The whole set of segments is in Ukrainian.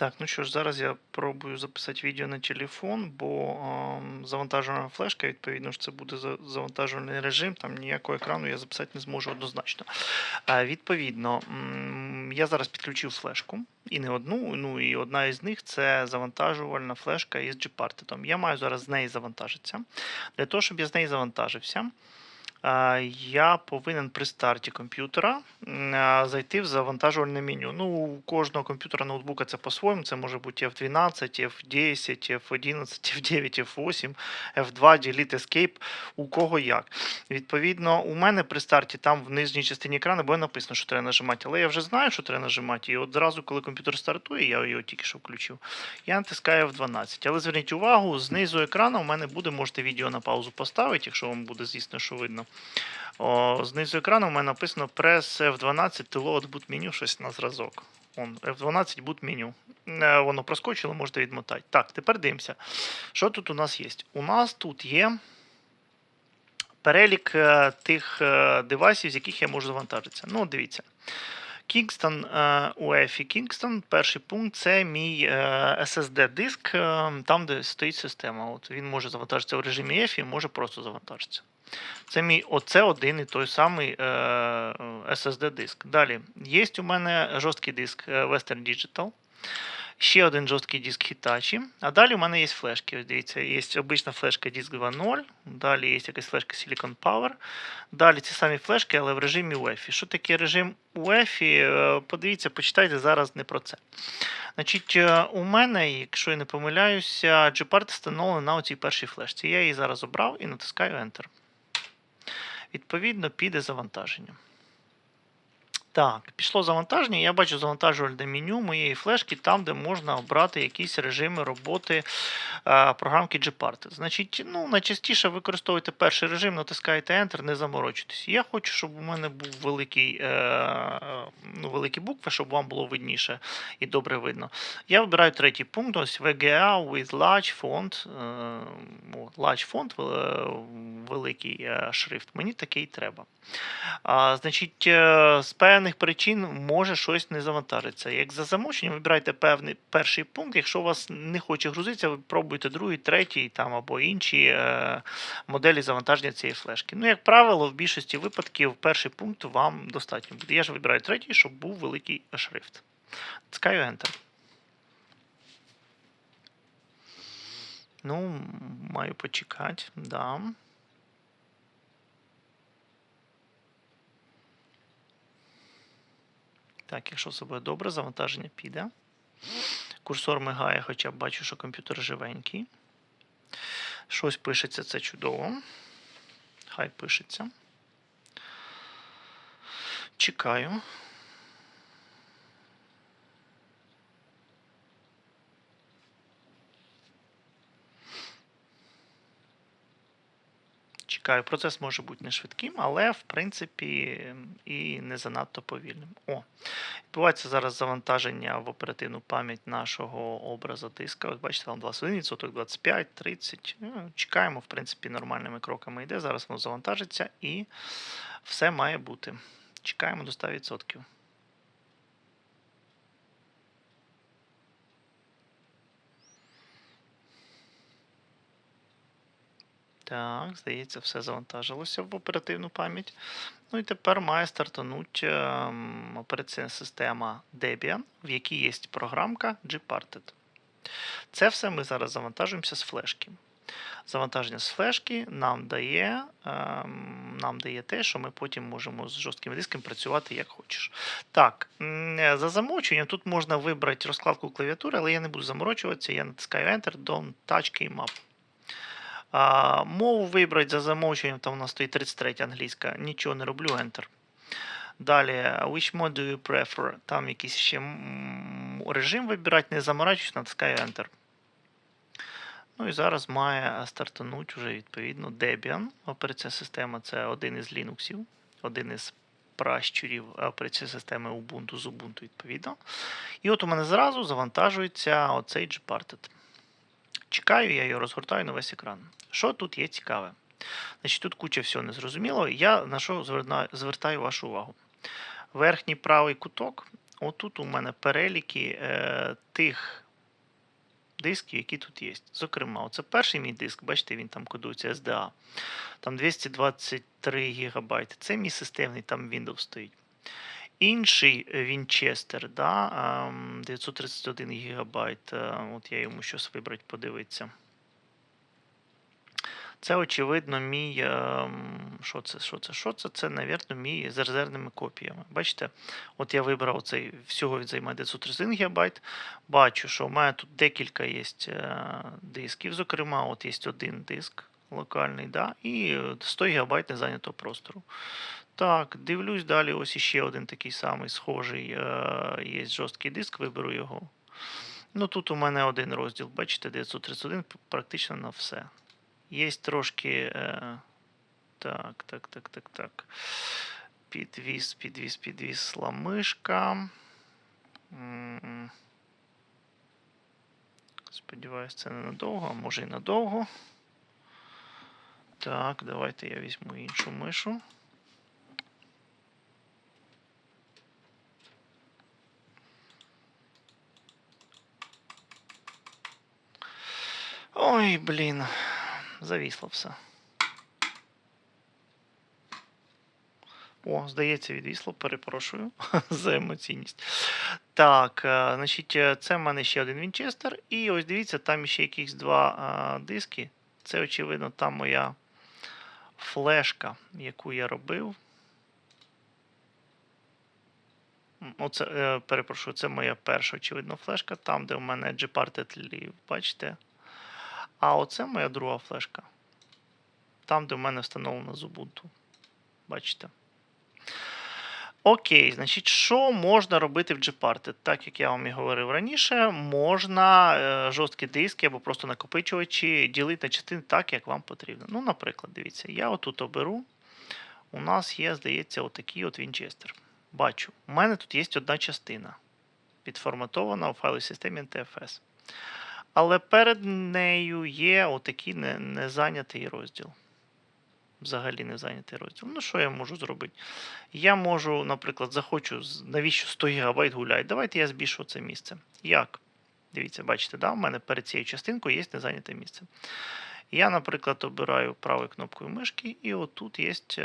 Так, ну що ж, зараз я пробую записати відео на телефон, бо ем, завантажена флешка, відповідно ж це буде за- завантажувальний режим, там ніякого екрану я записати не зможу однозначно. Е, відповідно, я зараз підключив флешку, і не одну, ну і одна із них це завантажувальна флешка із Gparted. Я маю зараз з неї завантажитися. Для того, щоб я з неї завантажився, е, я повинен при старті комп'ютера зайти в завантажувальне меню. Ну, у кожного комп'ютера ноутбука це по-своєму. Це може бути F12, F10, F11, F9, F8, F2, Delete, Escape, у кого як. Відповідно, у мене при старті там в нижній частині екрану буде написано, що треба нажимати, але я вже знаю, що треба нажимати. І от зразу, коли комп'ютер стартує, я його тільки що включив, я натискаю F12. Але зверніть увагу, знизу екрану у мене буде, можете відео на паузу поставити, якщо вам буде, звісно, що видно. О, знизу екрану у мене написано Press F12 to load boot menu, щось на зразок. Он, F12 boot. Е, Воно проскочило, можете відмотати. Так, тепер дивимося. Що тут у нас є? У нас тут є перелік е, тих е, девайсів, з яких я можу завантажитися. Ну, дивіться. Kingston е, UEFI Kingston, перший пункт це мій SSD-диск, там, де стоїть система. От Він може завантажитися в режимі EFI, може просто завантажитися. Це мій оце один і той самий е, SSD-диск. Далі, є у мене жорсткий диск е, Western Digital. Ще один жорсткий диск Hitachi. А далі у мене є флешки. Ось дивіться, є обична флешка диск 2.0, далі є якась флешка Silicon Power. Далі ці самі флешки, але в режимі UEFI. Що таке режим UEFI? Е, Подивіться, почитайте зараз не про це. Значить, е, у мене, якщо я не помиляюся, Gpart встановлений на цій першій флешці. Я її зараз обрав і натискаю Enter. Відповідно, піде завантаження. Так, пішло завантаження. Я бачу завантажувальне меню моєї флешки, там, де можна обрати якісь режими роботи е, програмки Gparted. Значить, ну, найчастіше використовуйте перший режим, натискаєте Enter, не заморочуйтесь. Я хочу, щоб у мене був великий, е, е, ну, великі букви, щоб вам було видніше і добре видно. Я вибираю третій пункт, ось VGA with large font. Е, large font, е, великий е, шрифт. Мені такий треба. А, значить, е, певних причин може щось не завантажитися. Як за замовченням, вибирайте певний перший пункт. Якщо у вас не хоче грузитися, ви пробуйте другий, третій там, або інші е, моделі завантаження цієї флешки. Ну, як правило, в більшості випадків перший пункт вам достатньо буде. Я ж вибираю третій, щоб був великий шрифт. Тискаю Enter. Ну, маю почекати. Да. Так, якщо все буде добре, завантаження піде. Курсор мигає, хоча бачу, що комп'ютер живенький. Щось пишеться, це чудово. Хай пишеться. Чекаю. Чекаю, процес може бути не швидким, але в принципі і не занадто повільним. О, відбувається зараз завантаження в оперативну пам'ять нашого образа диска. От бачите, там 21%, 25, 30. Ну, Чекаємо, в принципі, нормальними кроками йде. Зараз воно завантажиться і все має бути. Чекаємо до 100%. Так, здається, все завантажилося в оперативну пам'ять. Ну і тепер має стартанути ем, операційна система Debian, в якій є програмка Gparted. Це все ми зараз завантажуємося з флешки. Завантаження з флешки нам дає, ем, нам дає те, що ми потім можемо з жорстким диском працювати як хочеш. Так, за замовчуванням тут можна вибрати розкладку клавіатури, але я не буду заморочуватися, я натискаю Enter, Don't Touch Key Map. А, мову вибрати за замовчуванням, там у нас стоїть 33 англійська, нічого не роблю, Enter. Далі, which mode do you prefer? Там якийсь ще режим вибирати, не заморачуюсь, натискаю Enter. Ну і зараз має стартануть вже відповідно Debian. Операційна система це один із Linux, один із пращурів операційної системи Ubuntu з Ubuntu відповідно. І от у мене зразу завантажується оцей Gparted. Чекаю, я його розгортаю на весь екран. Що тут є цікаве? Значить, тут куча всього незрозумілого. Я на що звертаю вашу увагу. Верхній правий куток. отут у мене переліки е, тих дисків, які тут є. Зокрема, оце перший мій диск, бачите, він там кодується SDA. Там 223 ГБ. Це мій системний, там Windows стоїть. Інший Winchester, да, ем, 931 ГБ. От я йому щось вибрати, подивитися. Це, очевидно, мій. ем, Що це? Що це? Що це? Це, навірно, мій з резервними копіями. Бачите? От я вибрав цей, всього він займає 931 ГБ. Бачу, що у мене тут декілька є дисків. Зокрема, от є один диск локальний, да, і 100 ГБ незайнятого простору. Так, дивлюсь далі. Ось іще один такий самий схожий. е, Є жорсткий диск, виберу його. Ну тут у мене один розділ, бачите, 931 практично на все. Є трошки. Е, так, так, так, так, так. Підвіз, підвіз, підвіз мишка. М. Сподіваюсь, це не надовго, а може і надовго. Так, давайте я візьму іншу мишу. Ой, блін, завісло все. О, здається, відвісло, перепрошую за емоційність. Так, е, значить, е, це в мене ще один Вінчестер. І ось дивіться, там ще якісь два а, диски. Це, очевидно, та моя флешка, яку я робив. Оце, е, перепрошую, це моя перша, очевидно, флешка, там, де у мене Gparted Live, бачите? А оце моя друга флешка. Там, де в мене встановлено з. Бачите? Окей, значить, що можна робити в Gparted? Так як я вам і говорив раніше, можна е, жорсткі диски або просто накопичувачі ділити на частини так, як вам потрібно. Ну, наприклад, дивіться, я отут оберу. У нас є, здається, отакий от Winchester. Бачу, у мене тут є одна частина, підформатована у файловій системі NTFS. Але перед нею є отакий не- незайнятий розділ. Взагалі не зайнятий розділ. Ну, що я можу зробити? Я можу, наприклад, захочу, навіщо 100 ГБ гуляють. Давайте я збільшу це місце. Як? Дивіться, бачите, да? у мене перед цією частинкою є незайняте місце. Я, наприклад, обираю правою кнопкою мишки, і отут є е,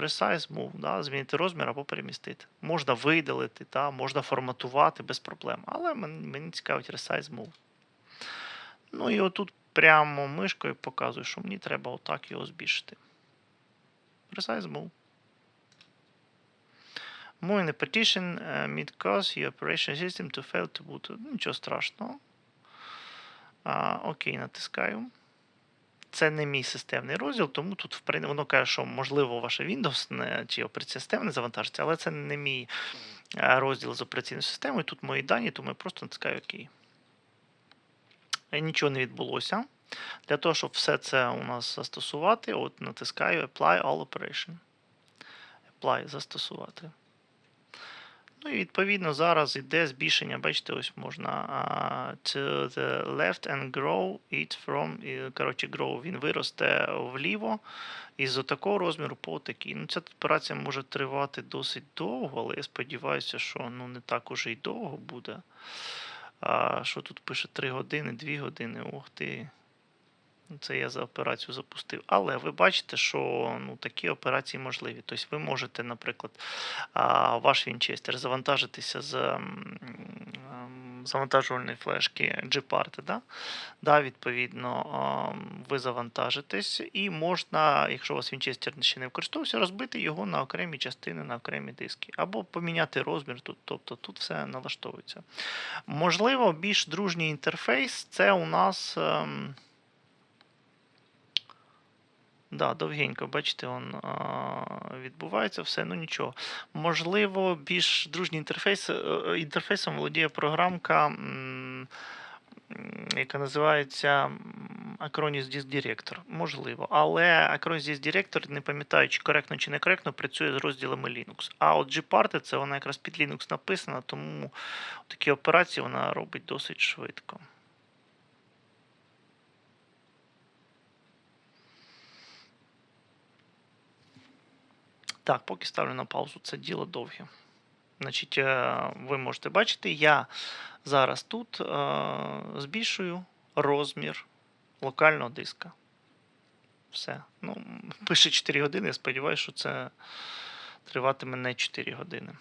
Resize Move, да? змінити розмір або перемістити. Можна видалити, да? можна форматувати без проблем. Але мені цікавить Resize Move. Ну і отут прямо мишкою показую, що мені треба отак його збільшити. Resize Move. Moving the partition mid cause your operation system to fail to boot. Ну, Нічого страшного. А, окей, натискаю. Це не мій системний розділ, тому тут воно каже, що можливо ваше Windows не, чи операційна система не завантажиться, але це не мій е, розділ з операційною системою. Тут мої дані, тому я просто натискаю ОК. Е, Нічого не відбулося. Для того, щоб все це у нас застосувати, от натискаю Apply All Operation. Apply застосувати. Ну і відповідно зараз йде збільшення. Бачите, ось можна а, to the left and grow it from. і, Коротше, grow він виросте вліво із такого розміру по такий. Ну, ця операція може тривати досить довго, але я сподіваюся, що ну, не так уже й довго буде. А, що тут пише 3 години, 2 години. Ух ти. Ну, Це я за операцію запустив. Але ви бачите, що ну, такі операції можливі. Тобто ви можете, наприклад, ваш Вінчестер завантажитися з завантажувальної флешки Gparted, да? Да, відповідно, ви завантажитесь, і можна, якщо у вас Вінчестер ще не використовувався, розбити його на окремі частини, на окремі диски, або поміняти розмір тут, тобто тут все налаштовується. Можливо, більш дружній інтерфейс це у нас. Да, довгенько, бачите, он, а, відбувається все, ну нічого. Можливо, більш дружній інтерфейс, е, інтерфейсом володіє програмка, яка називається Acronis Disk Director. Можливо. Але Acronis Disk Director, не пам'ятаю, чи коректно чи некоректно, працює з розділами Linux. А от Gparted, це вона якраз під Linux написана, тому такі операції вона робить досить швидко. Так, поки ставлю на паузу, це діло довге. Значить, е, ви можете бачити, я зараз тут е, збільшую розмір локального диска. Все. Ну, пише 4 години, я сподіваюся, що це триватиме не 4 години.